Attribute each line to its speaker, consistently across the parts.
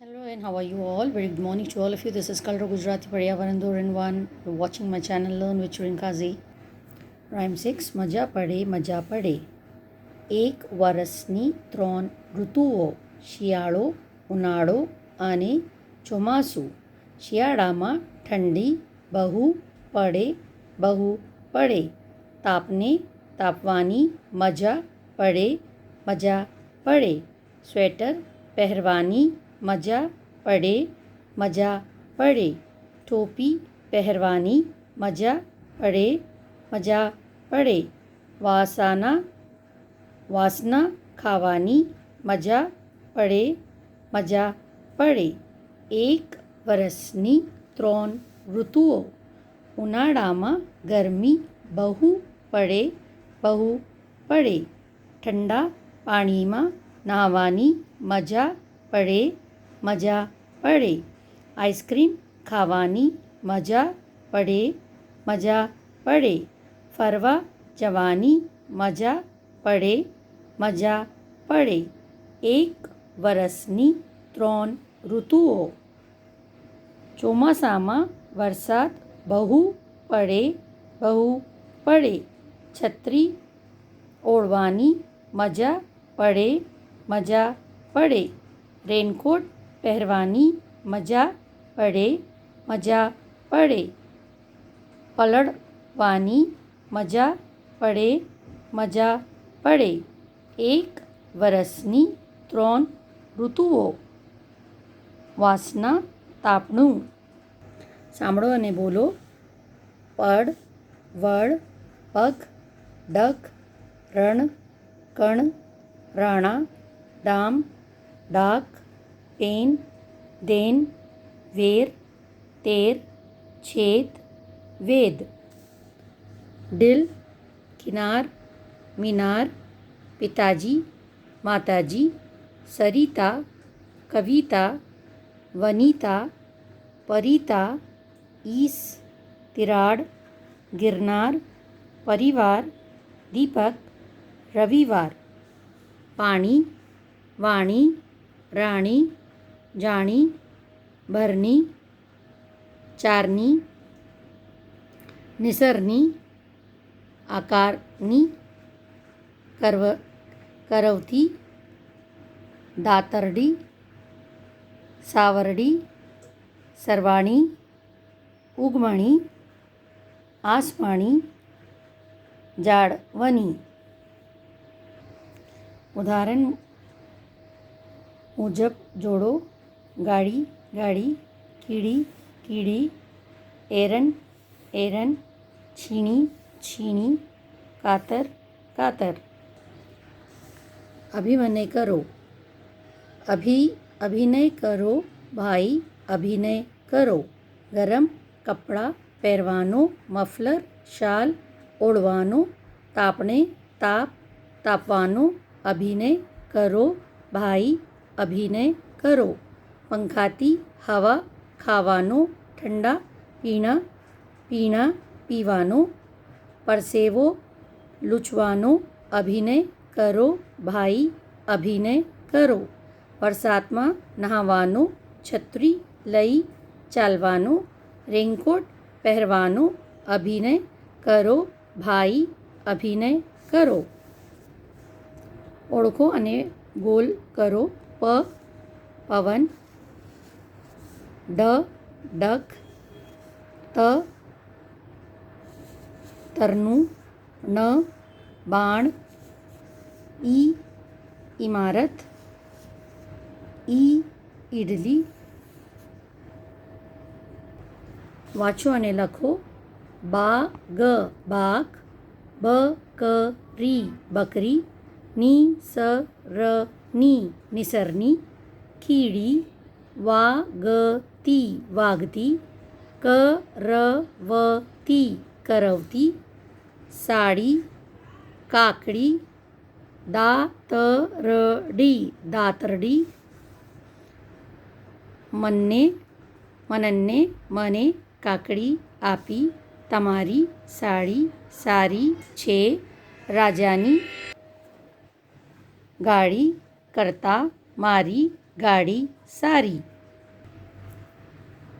Speaker 1: Hello and how are you all? Very good morning to all of you. This is Kalra Gujarati Paryavaran Dhoran 1. You're watching my channel Learn with Rinkazi. Rhyme 6 મજા પડે મજા પડે એક વરસની ત્રણ ઋતુઓ શિયાળો ઉનાળો અને ચોમાસું શિયાળામાં ઠંડી બહુ પડે બહુ પડે તાપને તાપવાની મજા પડે મજા પડે સ્વેટર પહેરવાની મજા પડે મજા પડે. ટોપી પહેરવાની મજા પડે મજા પડે. વાસાના, વાસના ખાવાની મજા પડે મજા પડે. એક વરસની ત્રણ ઋતુઓ. ઉનાળામાં ગરમી બહુ પડે બહુ પડે. ઠંડા પાણીમાં નાહવાની મજા પડે મજા પડે. આઈસ્ક્રીમ ખાવાની મજા પડે. મજા પડે. ફરવા જવાની મજા પડે. મજા પડે. એક વરસની ત્રણ ઋતુઓ. ચોમાસામાં વરસાદ બહુ પડે. બહુ પડે. છત્રી ઓળવાની મજા પડે. મજા પડે. રેનકોટ પહેરવાની મજા પડે મજા પડે. પલળવાની મજા પડે મજા પડે. એક વરસની ત્રણ ઋતુઓ. વાસના તાપણું. સાંભળો અને બોલો. પડ, વડ, પગ ડગ રણ, કણ, રાણા, ડામ, ડાક पेन, देन, वेर, तेर, छेद, वेद। डिल किनार, मीनार, पिताजी, माताजी, सरिता, कविता, वनीता, परिता, ईस, तिराड़, गिरनार, परिवार, दीपक, रविवार। पाणी, वाणी, राणी જાણી, ભરની, ચારની, નિસરની, આકારની, કરવ કરવતી દાતરડી, સાવરડી, સરવાણી, ઉગમણી, આસમાણી, જાળવણી. ઉદાહરણ મુજબ જોડો ગાડી ગાડી, કીડી કીડી, એરન એરન, છીણી છીણી, કાતર કાતર. અભિમનય કરો. અભી, અભિનય કરો, ભાઈ, અભિનય કરો. ગરમ કપડાં પહેરવાનો, મફલર, શાલ ઓઢવાનો તાપણે તાપ તાપવાનો, અભિનય કરો, ભાઈ, અભિનય કરો. પંખાતી હવા ખાવાનો, ઠંડા પીણા પીણા પીવાનો, પરસેવો લૂછવાનો, અભિનય કરો ભાઈ, અભિનય કરો. વરસાદમાં નહાવાનો, છત્રી લઈ ચાલવાનો, રેનકોટ પહેરવાનો, અભિનય કરો ભાઈ, અભિનય કરો. ઓળખો અને ગોલ કરો પ, પવન ડ, ડક, ત, તરનું, ન, બાણ, ઈ ઇમારત ઈ, ઈડલી. વાંચો અને લખો. બા, ગ, બાક, બ, ક, રી, બકરી, ની, સ, ર, ની, નિસરની કીડી વા, ગ તી વાગતી, કરવતી કરવતી, સાડી, કાકડી, દાતરડી દાતરડી, મનને, મનનને, મને કાકડી આપી, તમારી સાડી, સારી છે, રાજાની ગાડી કરતાં મારી ગાડી સારી.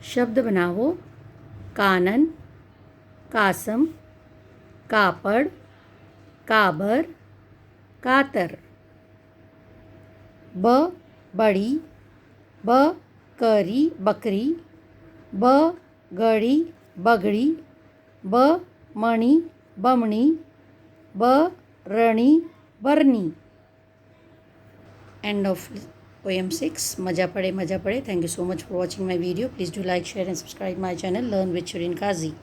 Speaker 1: શબ્દ બનાવો. કાનન, કાસમ, કાપડ, કાબર, કાતર. બ, બળી, બ, કરી, બકરી. બ, ગળી, બગડી. બ, મણી, બમણી. બ, રણી, બરની. એન્ડ of poem 6 મજા પડે મજા પડે thank you so much for watching my video please do like share and subscribe my channel learn with Shirin Kazi